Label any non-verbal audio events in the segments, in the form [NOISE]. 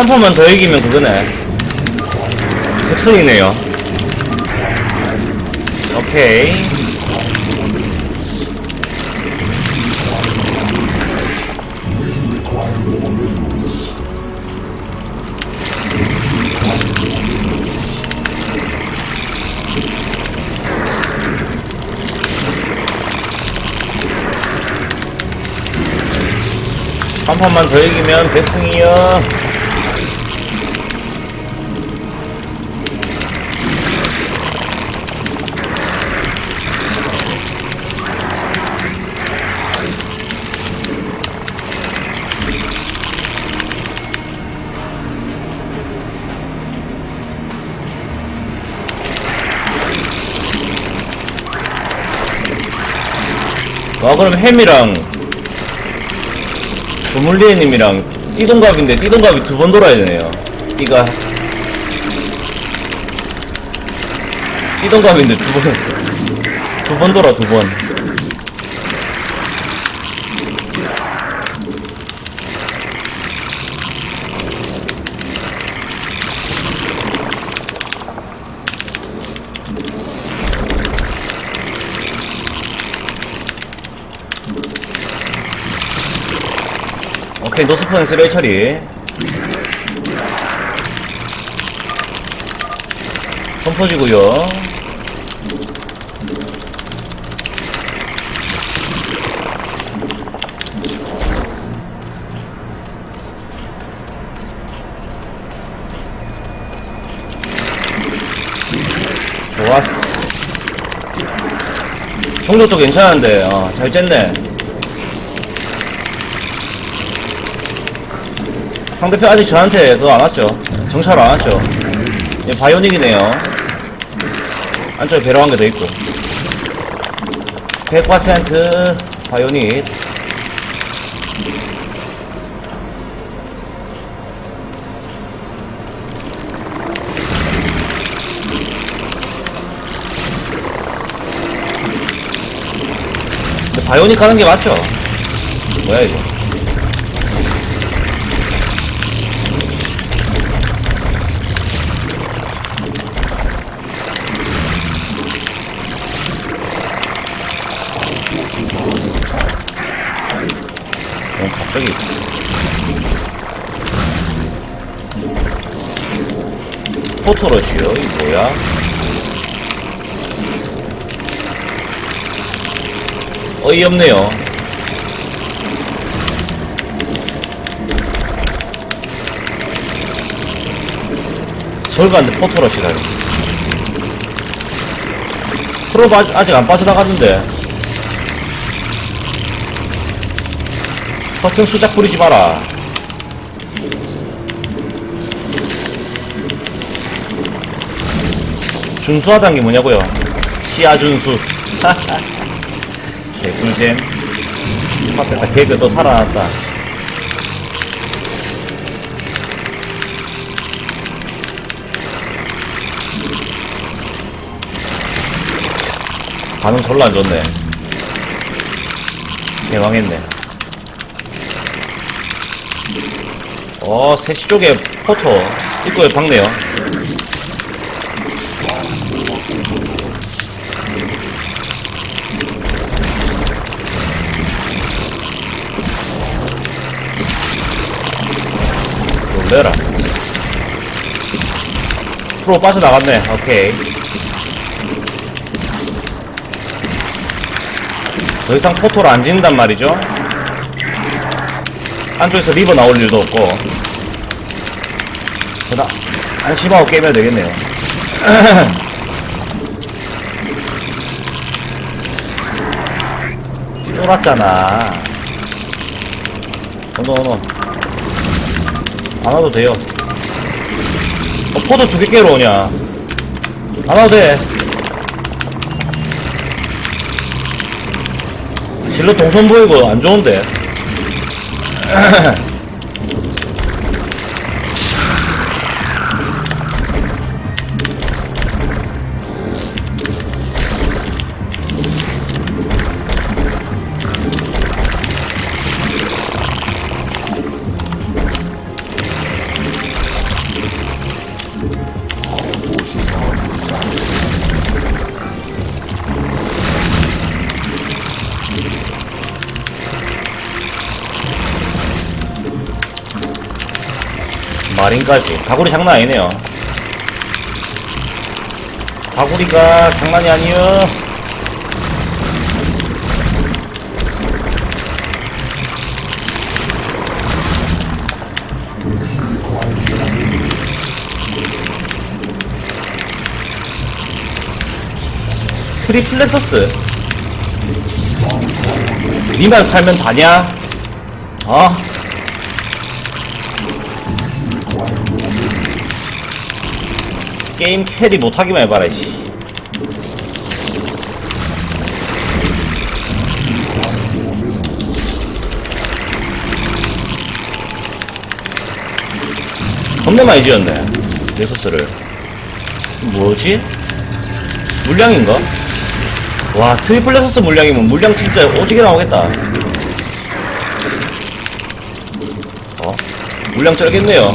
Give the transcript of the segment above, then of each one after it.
한 판만 더 이기면 그거네. 백승이네요. 오케이. 한 판만 더 이기면 백승이요. 와 그럼 햄이랑 조물리에님이랑 띠동갑인데 띠동갑이 두 번 돌아야 되네요. 띠가 띠동갑인데 두번 두 번 돌아 두번 오케이 노스폰은 쓰레기 처리. 선포지고요. 좋았어. 종족도 괜찮은데. 어, 잘 쨌네 상대편 아직 저한테 그거 안 왔죠. 정찰 안 왔죠. 얘 바이오닉이네요. 안쪽에 배로 한 개 더 있고. 100% 바이오닉. 바이오닉 하는 게 맞죠? 뭐야 이거 포토러시요? 이 뭐야? 어이없네요. 포토러시다, 이거. 프로브 아직, 안 빠져나갔는데. 버튼 수작 부리지 마라. 준수하다는 게 뭐냐고요? 시아준수. [LAUGHS] 개꿀잼. 맞다, 개그 또 살아났다. 반응 졸라 안 좋네. 개망했네. 어, 세시 쪽에 포토 입구에 박네요. 놀래라. 프로 빠져나갔네. 오케이. 더 이상 포토를 안 짓는단 말이죠. 안쪽에서 리버 나올 일도 없고 그다 안심하고 깨면 되겠네요 [CLEARS THROAT] 쫄았잖아 어너 어너 안 와도 돼요. 어, 포도 두 개 깨러 오냐. 안 와도 돼. 실로 동선 보이고 안 좋은데 [CLEARS THROAT] [LAUGHS] 마린까지. 가구리 장난 아니네요. 가구리가 장난이 아니요. 트리플렉서스. 니만 살면 다냐? 어? 게임 캐리 못하기만 해봐라, 씨. 겁나 많이 지었네. 넥서스를. 뭐지? 물량인가? 와, 트리플 넥서스 물량이면 물량 진짜 오지게 나오겠다. 어? 물량 쩔겠네요.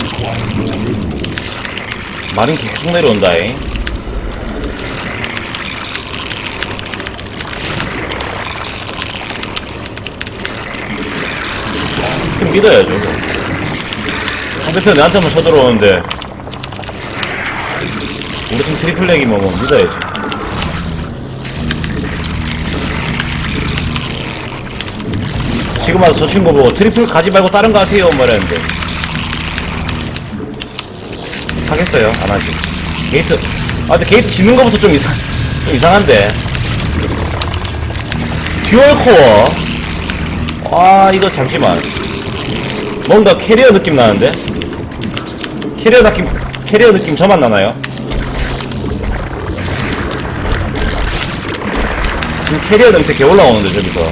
마린 계속 내려온다잉. 팀 믿어야죠. 상대편 내한테만 쳐들어오는데, 우리 팀 트리플렉이면 뭐 믿어야지. 지금 와서 저 친구 보고 트리플 가지 말고 다른 거 하세요 말했는데 하겠어요 안 하지. 게이트 아 근데 게이트 짓는 거부터 좀 이상 좀 이상한데. 듀얼 코어. 아 이거 잠시만. 뭔가 캐리어 느낌 나는데? 캐리어 느낌 캐리어 느낌 저만 나나요? 지금 캐리어 냄새 개 올라오는데 저기서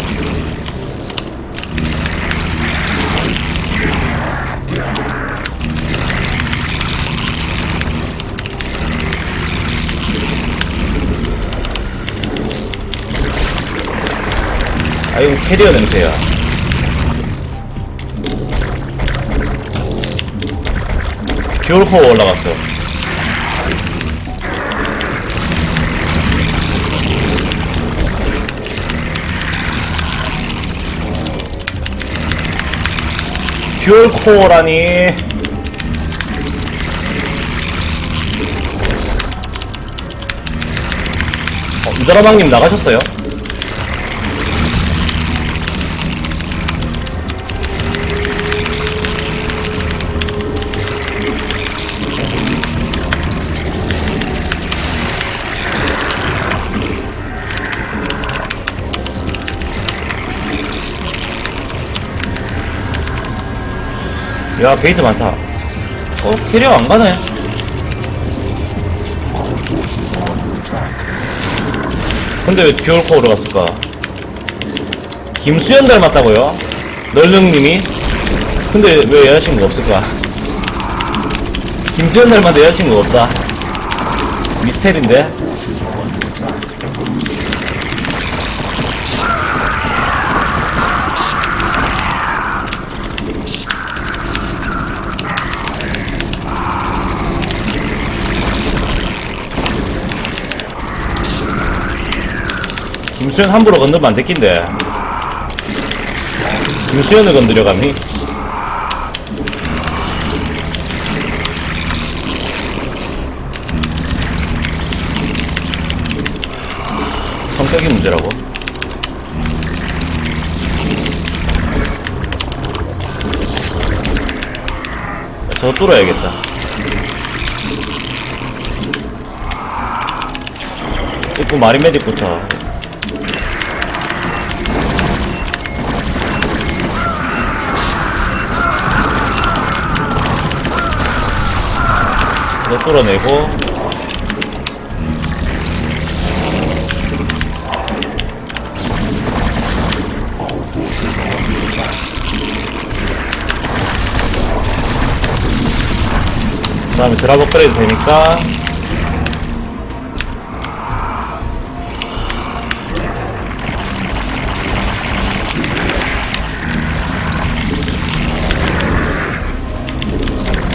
아 이거 캐리어 냄새야. 듀얼코어 올라갔어. 듀얼 코어라니. 어, 이다라방님 나가셨어요? 야 게이트 많다. 어 캐리어 안 가네. 근데 왜 듀얼코어로 갔을까? 김수현 닮았다고요? 널릉님이? 근데 왜 여자친구가 없을까? 김수현 닮았는데 여자친구가 없다. 미스테리인데 김수현 함부로 건들면 안 됐긴데. 김수현을 건드려 감히? 성격이 문제라고? 저 뚫어야겠다. 입구 마리메딕 부터 뚫어내고. 그 다음에 드랍 업그레이드 되니까.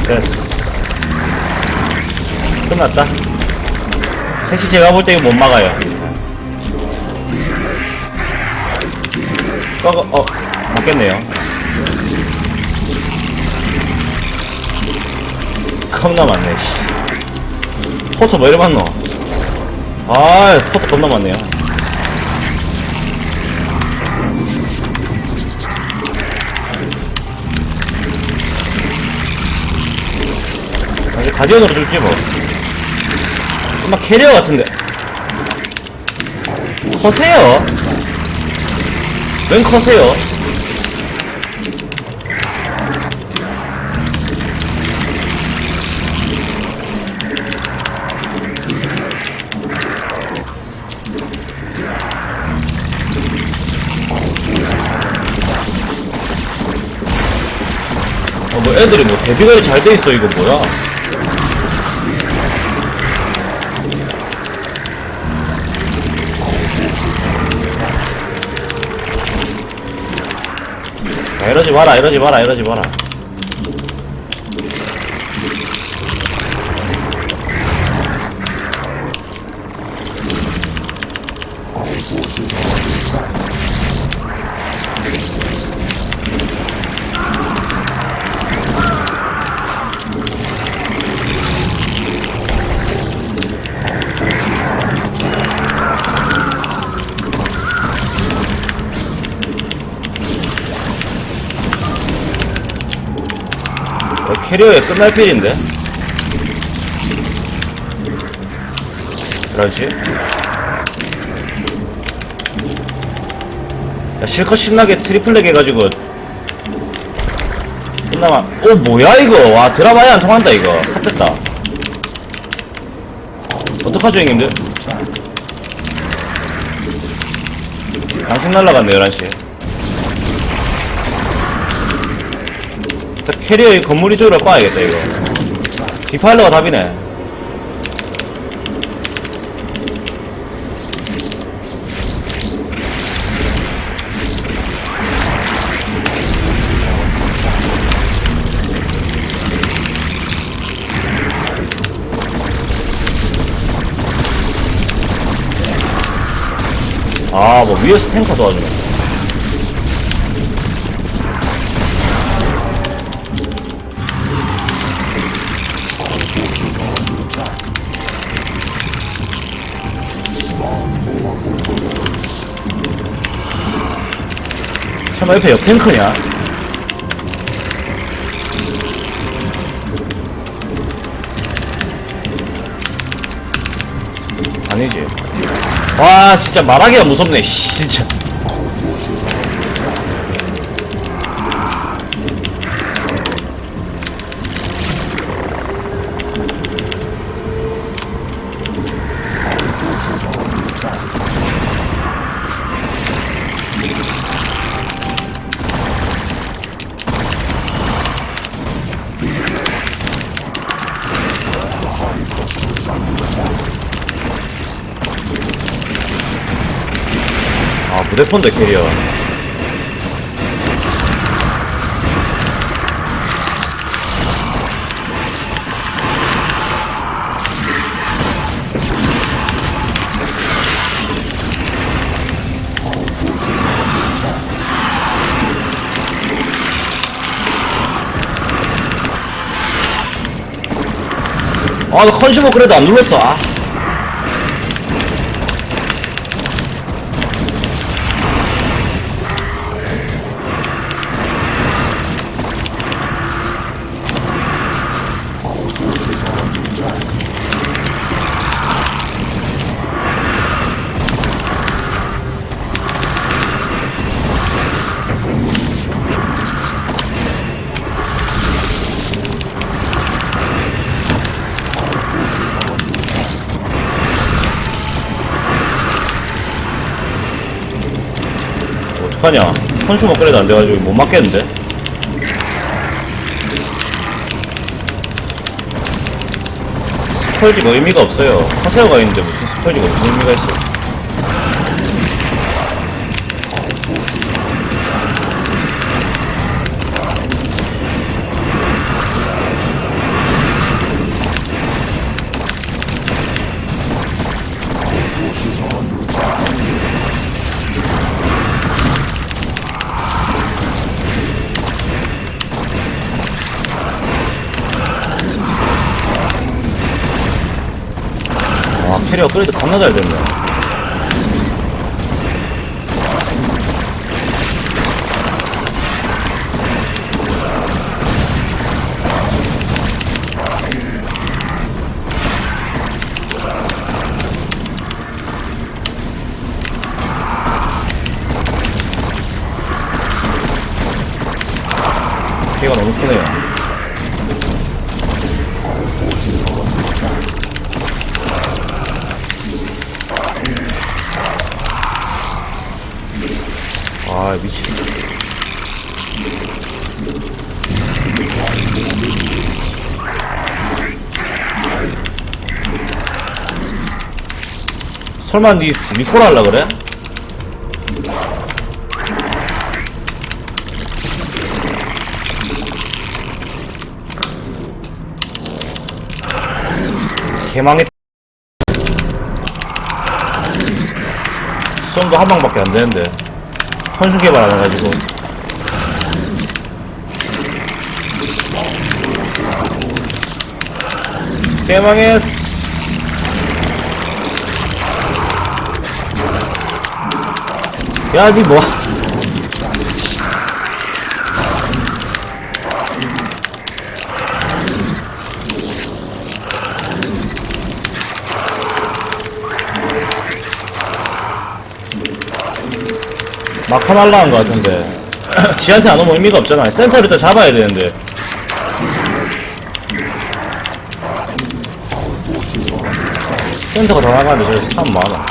됐어 끝났다. 셋이 제가 볼 때 이거 못 막아요. 꺼거, 어, 맞겠네요. 겁나 많네, 씨. 포터 뭐 이래 많노? 아, 포터 겁나 많네요. 아, 가디언으로 줄지 뭐. 막 캐리어 같은데. 커세요? 웬 커세요? 어, 뭐 애들이 뭐 데뷔가 잘 돼 있어 이거 뭐야? 이러지 마라 이러지 마라 이러지 마라 캐리어에 끝날 필인데? 그렇지? 야 실컷 신나게 트리플렉 해가지고 끝나마 오 뭐야 이거? 와 드라마에 안 통한다 이거. 삽됐다. 어떡하죠 형님들? 당신 날라갔네 11시 일단 캐리어의 건물 이 쪽으로 빠야겠다 이거. 디파일러가 답이네. 아 뭐 위에서 탱커 도와주네 설마 옆에 역탱크냐? 아니지. 와, 진짜 말하기가 무섭네, 씨, 진짜. 아, 무대폰도 캐리어. 아, 나 컨슈머 그래도 안 눌렀어. 아. 어떡하냐? 컨슈머 그래도 안 돼가지고 못 맞겠는데? 스펄지가 의미가 없어요. 커세어가 있는데 무슨 스펄지가 무슨 의미가 있어 캐리어 그래도 겁나 잘 됐네. 피가 너무 크네요. 아 미친. 설마 니 리콜 할라 그래? 개망했. 수정도 한 방밖에 안 되는데. 헌신 개발 안 해가지고. 개망했어. 야, 니 뭐. 할라 한 것 같은데. 지한테 안 오면 의미가 없잖아. 센터를 일단 잡아야 되는데. 센터가 더 나가는데 저래서 참 많아.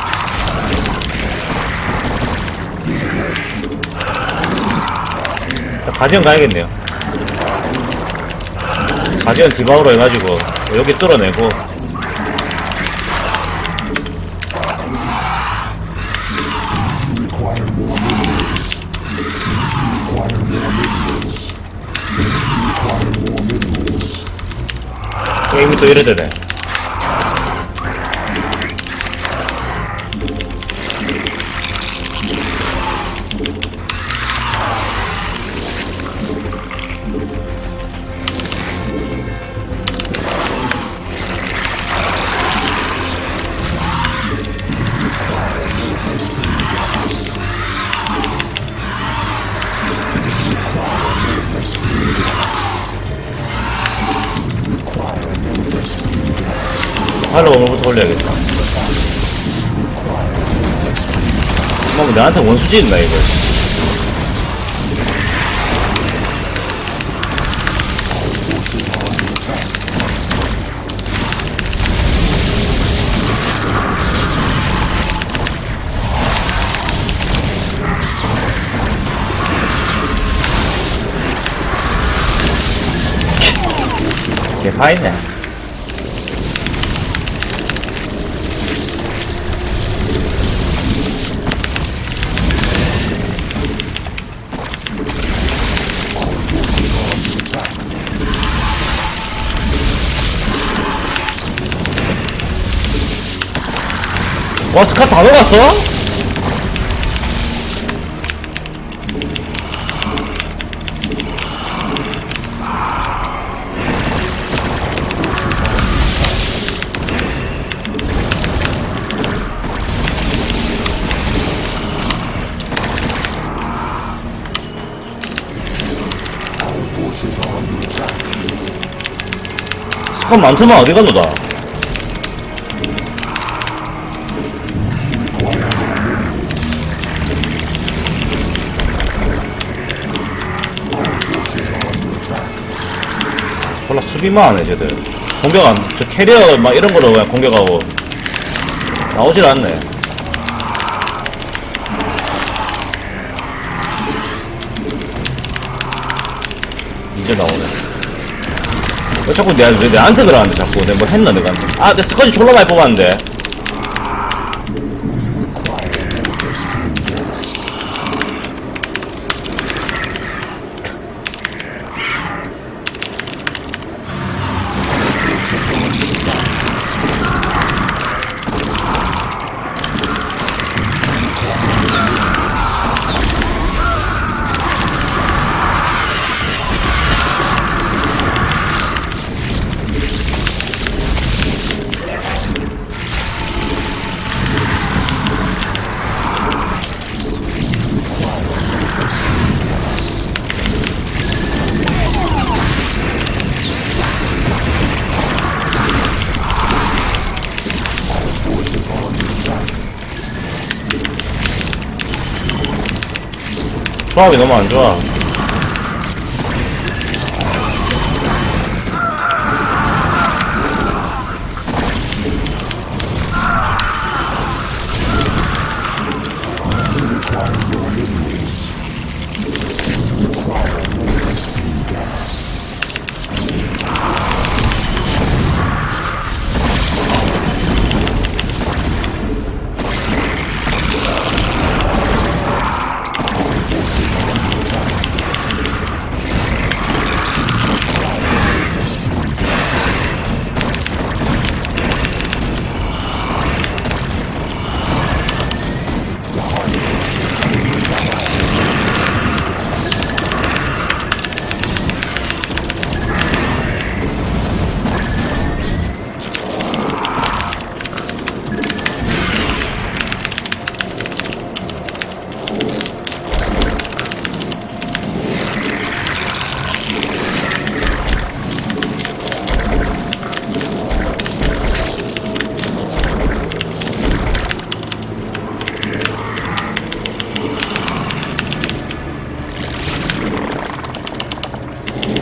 가디언 가야겠네요. 가디언 디바우로 해가지고 여기 뚫어내고 게임이 또 이래 되네. 팔로 오늘부터 올려야겠다. 뭐 나한테 원수지 있나 이거? 개파있네. 와 스카 다 녹았어? 스카 많더만 어디 갔노다? 수비만 하네 쟤들. 공격 안, 저 캐리어 막 이런 거로 그냥 공격하고 나오질 않네. 이제 나오네. 왜 자꾸 내, 왜 내한테 그러는데 자꾸? 내가 뭐 했나 내가? 아 내 스쿼지 졸라 많이 뽑았는데 조합이 너무 안 좋아.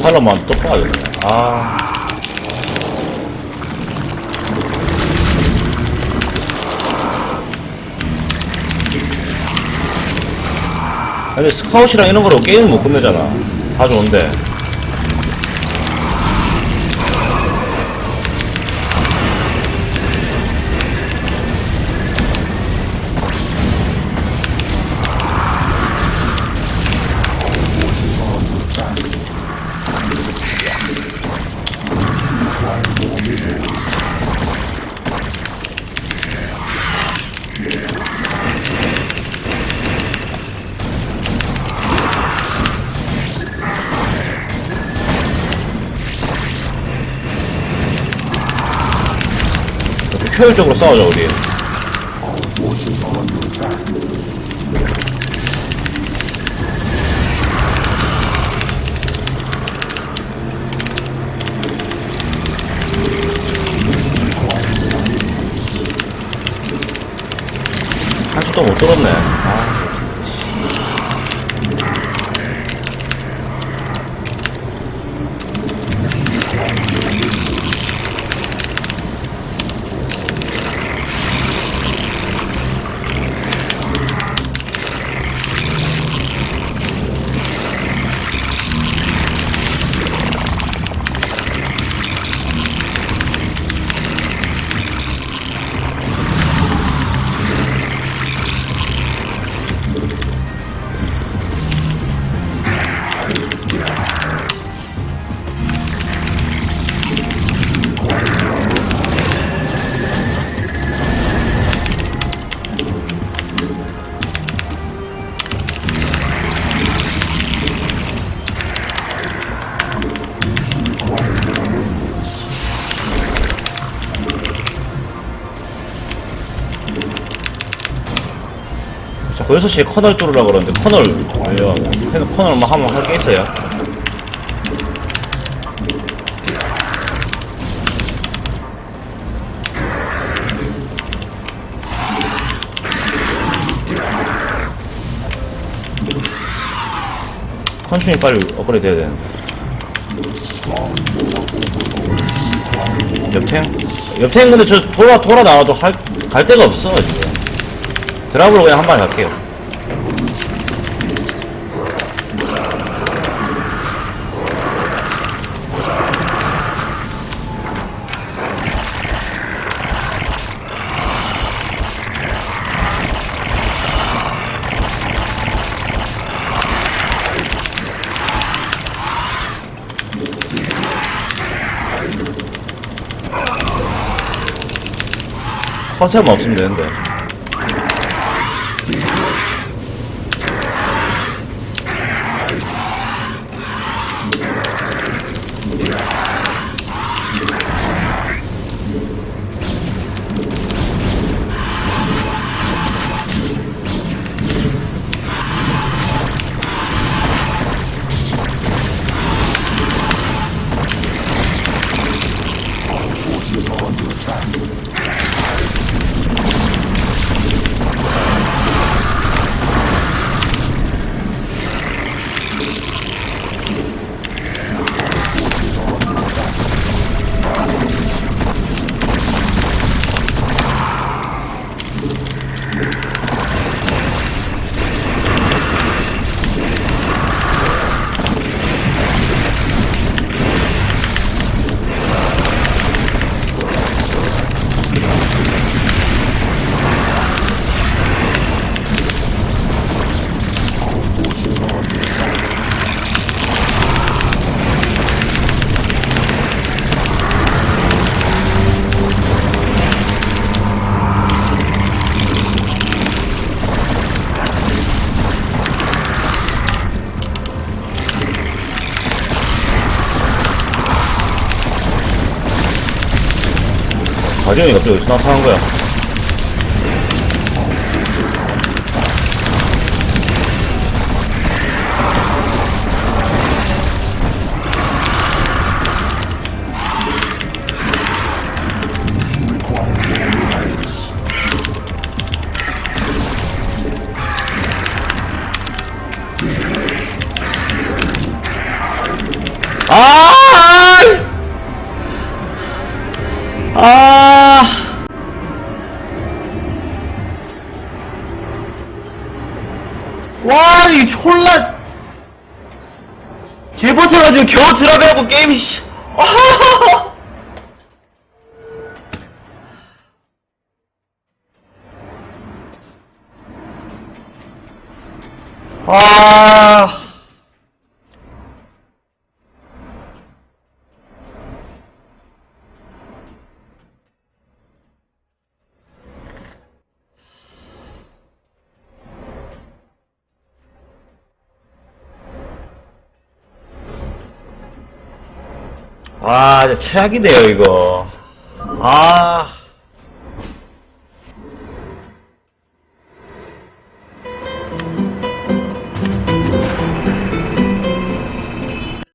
팔로만 또 빠졌네. 아. 아니, 스카웃이랑 이런 거로 게임을 못 끝내잖아. 다 좋은데. 효율적으로 싸우자, 우리. 6시에 커널 뚫으라고 그러는데, 커널, 왜요? 그래서 커널 뭐 한번 할게 있어요? 컨슈이 빨리 업그레이드 해야 되는데. 옆탱? 옆탱 근데 저 돌아, 돌아 나와도 할, 갈 데가 없어, 지금. 드랍으로 그냥 한 발 갈게요. 커세만 없으면 되는데. 가디언이 갑자기 나타난 거야? 와, 이 졸라. 개버텨가지고 겨우 들어가고 게임이, 씨. [LAUGHS] 아! 최악이네요, 이거. 아.